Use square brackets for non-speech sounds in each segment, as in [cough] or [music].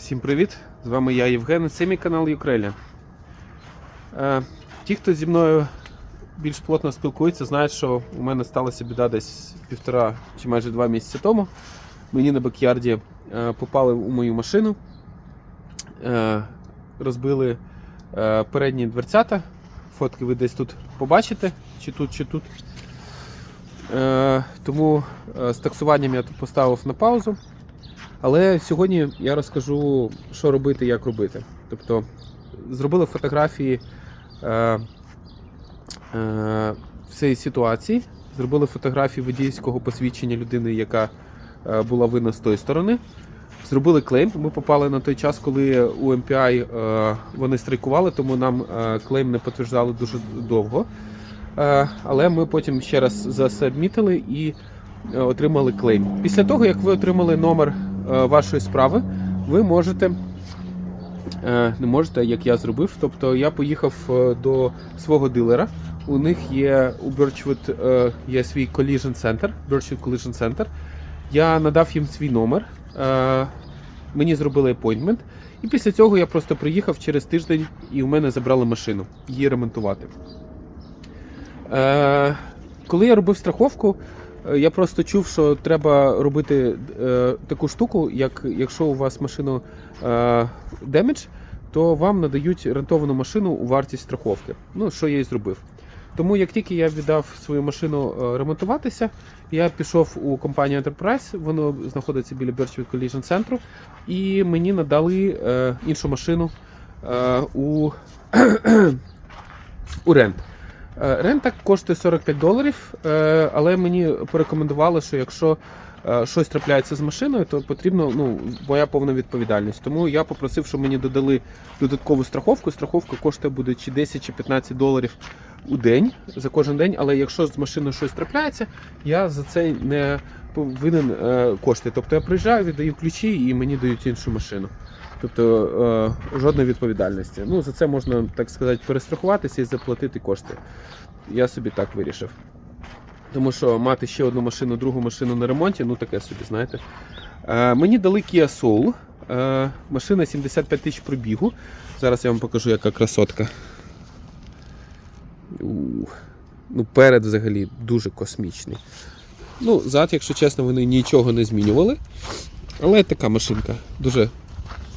Всім привіт! З вами я Євген, це мій канал Юкреля. Е, ті, хто зі мною більш плотно спілкується, знають, що у мене сталася біда десь півтора чи майже два місяці тому. Мені на бакярді е, попали у мою машину, е, розбили передні дверцята. Фотки ви десь тут побачите, чи тут, чи тут. Тому з таксуванням я тут поставив на паузу. Але сьогодні я розкажу, що робити, як робити. Тобто, зробили фотографії е, е, цієї ситуації, зробили фотографії водійського посвідчення людини, яка е, була винна з тої сторони. Зробили клейм. Ми попали на той час, коли у MPI е, вони страйкували, тому нам е, клейм не підтверджали дуже довго. Е, але ми потім ще раз засабмітили і е, отримали клейм. Після того, як ви отримали номер вашої справи, ви можете. е, Не можете, як я зробив. Тобто я поїхав е, до свого дилера. У них є у Birchwood е, є свій collision center, Birchwood Collision Center. Я надав їм свій номер. е, Мені зробили appointment. І після цього я просто приїхав через тиждень і у мене забрали машину її ремонтувати. Е, Коли я робив страховку, е, я просто чув, що треба робити е, таку штуку, як якщо у вас машину е, демедж, то вам надають рентовану машину у вартість страховки. Ну, що я і зробив. Тому як тільки я віддав свою машину е, ремонтуватися, я пішов у компанію Enterprise, воно знаходиться біля Birchwood Collision Center, і мені надали е, іншу машину е, у, [clears throat] у рент. Е, Рента коштує 45 доларів, е, але мені порекомендували, що якщо щось трапляється з машиною, то потрібно ну, моя повна відповідальність. Тому я попросив, щоб мені додали додаткову страховку. Страховка коштує буде чи 10 чи 15 доларів у день за кожен день. Але якщо з машиною щось трапляється, я за це не повинен е, кошти. Тобто я приїжджаю, віддаю ключі і мені дають іншу машину. Тобто е, жодної відповідальності. Ну, за це можна, так сказати, перестрахуватися і заплатити кошти. Я собі так вирішив. Тому що мати ще одну машину, другу машину на ремонті, ну таке собі, знаєте. Е, мені дали Kia Soul. Е, машина 75 тисяч пробігу. Зараз я вам покажу, яка красотка. У, ну, перед взагалі дуже космічний. Ну, зад, якщо чесно, вони нічого не змінювали. Але така машинка. Дуже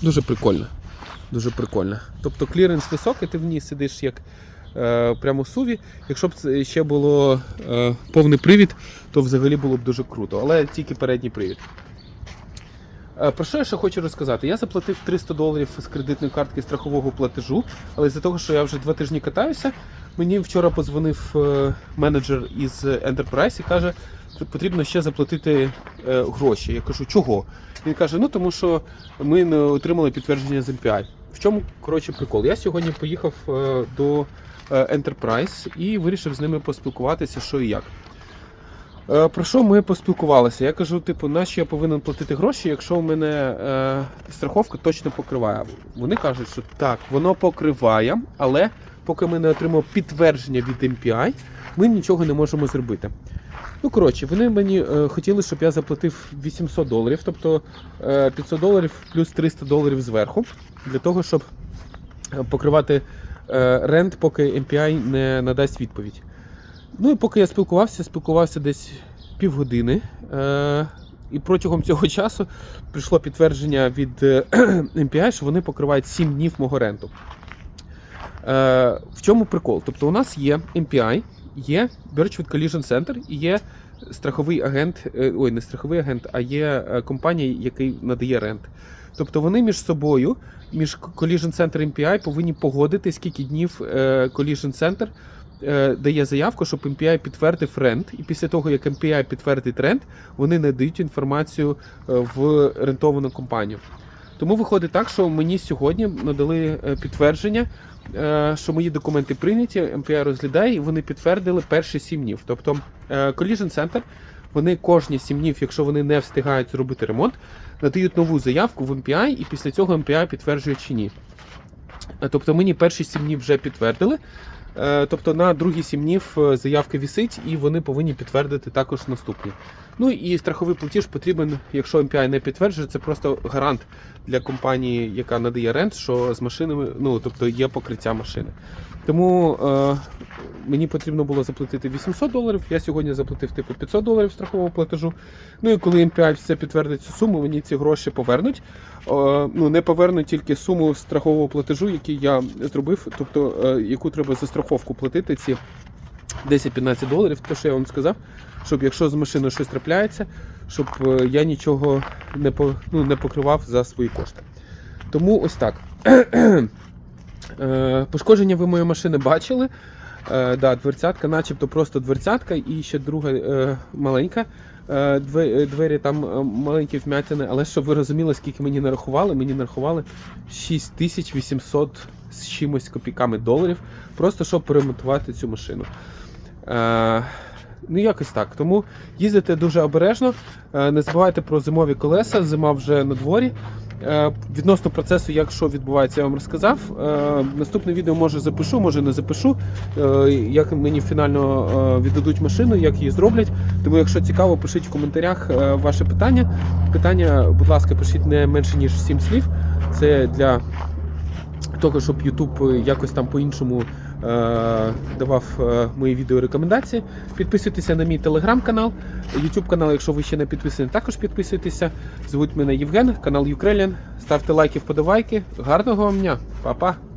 Дуже прикольно. Дуже прикольно. Тобто кліренс високий, ти в ній сидиш як прямо суві. Якщо б це ще було е, повний привід, то взагалі було б дуже круто. Але тільки передній привід. Е, Про що я ще хочу розказати? Я заплатив 300 доларів з кредитної картки страхового платежу, але з-за того, що я вже два тижні катаюся, мені вчора подзвонив е, менеджер із Enterprise і каже, потрібно ще заплатити е, гроші. Я кажу, чого? Він каже: ну тому що ми не отримали підтвердження з MPI. В чому коротше прикол? Я сьогодні поїхав е, до е, Enterprise і вирішив з ними поспілкуватися, що і як. Е, Про що ми поспілкувалися? Я кажу, типу, нащо я повинен платити гроші, якщо у мене е, страховка точно покриває. Вони кажуть, що так, воно покриває, але поки ми не отримаємо підтвердження від MPI, ми нічого не можемо зробити. Ну, коротше, вони мені е, хотіли, щоб я заплатив 800 доларів, тобто е, 500 доларів плюс 300 доларів зверху, для того, щоб е, покривати е, рент, поки MPI не надасть відповідь. Ну і поки я спілкувався, спілкувався десь півгодини. Е, і протягом цього часу прийшло підтвердження від е, [clears throat] MPI, що вони покривають 7 днів мого ренту. Е, в чому прикол? Тобто у нас є MPI, є Birchwood Collision Center і є страховий агент, е, ой, не страховий агент, а є е, компанія, який надає рент. Тобто вони між собою, між Collision Center і MPI повинні погодити, скільки днів е, Collision Center дає заявку, щоб MPI підтвердив рент. І після того, як MPI підтвердить рент, вони надають інформацію в рентовану компанію. Тому виходить так, що мені сьогодні надали е, підтвердження, е, що мої документи прийняті, MPI розглядає, і вони підтвердили перші 7 днів. Тобто е, Collision Center, вони кожні 7 днів, якщо вони не встигають зробити ремонт, надають нову заявку в MPI, і після цього MPI підтверджує чи ні. Тобто мені перші 7 днів вже підтвердили. Е, Тобто на другі сім днів е, заявка вісить, і вони повинні підтвердити також наступні. Ну і страховий платіж потрібен, якщо MPI не підтверджує, це просто гарант для компанії, яка надає рент, що з машинами, ну тобто є покриття машини. Тому е, мені потрібно було заплатити 800 доларів. Я сьогодні заплатив типу 500 доларів страхового платежу. Ну і коли MPI все підтвердить цю суму, мені ці гроші повернуть. Е, ну не повернуть тільки суму страхового платежу, який я зробив, тобто е, яку треба за страховку платити ці 10-15 доларів, те, що я вам сказав, щоб якщо з машиною щось трапляється, щоб е, я нічого не, по, ну, не покривав за свої кошти. Тому ось так. Е, Пошкодження ви моєї машини бачили. Е, да, дверцятка, начебто просто дверцятка, і ще друга е, маленька. Е, е, Двері там е, маленькі вмятини, але щоб ви розуміли, скільки мені нарахували, мені нарахували 6800 з чимось копійками доларів, просто щоб перемонтувати цю машину. Ну, якось так. Тому їздите дуже обережно. Не забувайте про зимові колеса, зима вже на дворі. Е, Відносно процесу, як що відбувається, я вам розказав. Е, Наступне відео може запишу, може не запишу. е, Як мені фінально віддадуть машину, як її зроблять. Тому, якщо цікаво, пишіть в коментарях ваше питання. Питання, будь ласка, пишіть не менше ніж 7 слів. Це для того, щоб YouTube якось там по-іншому давав е, мої відео рекомендації. Підписуйтеся на мій телеграм-канал, YouTube канал, якщо ви ще не підписані, також підписуйтеся. Звуть мене Євген, канал Юкрелін. Ставте лайки, вподобайки. Гарного вам дня, Па-па!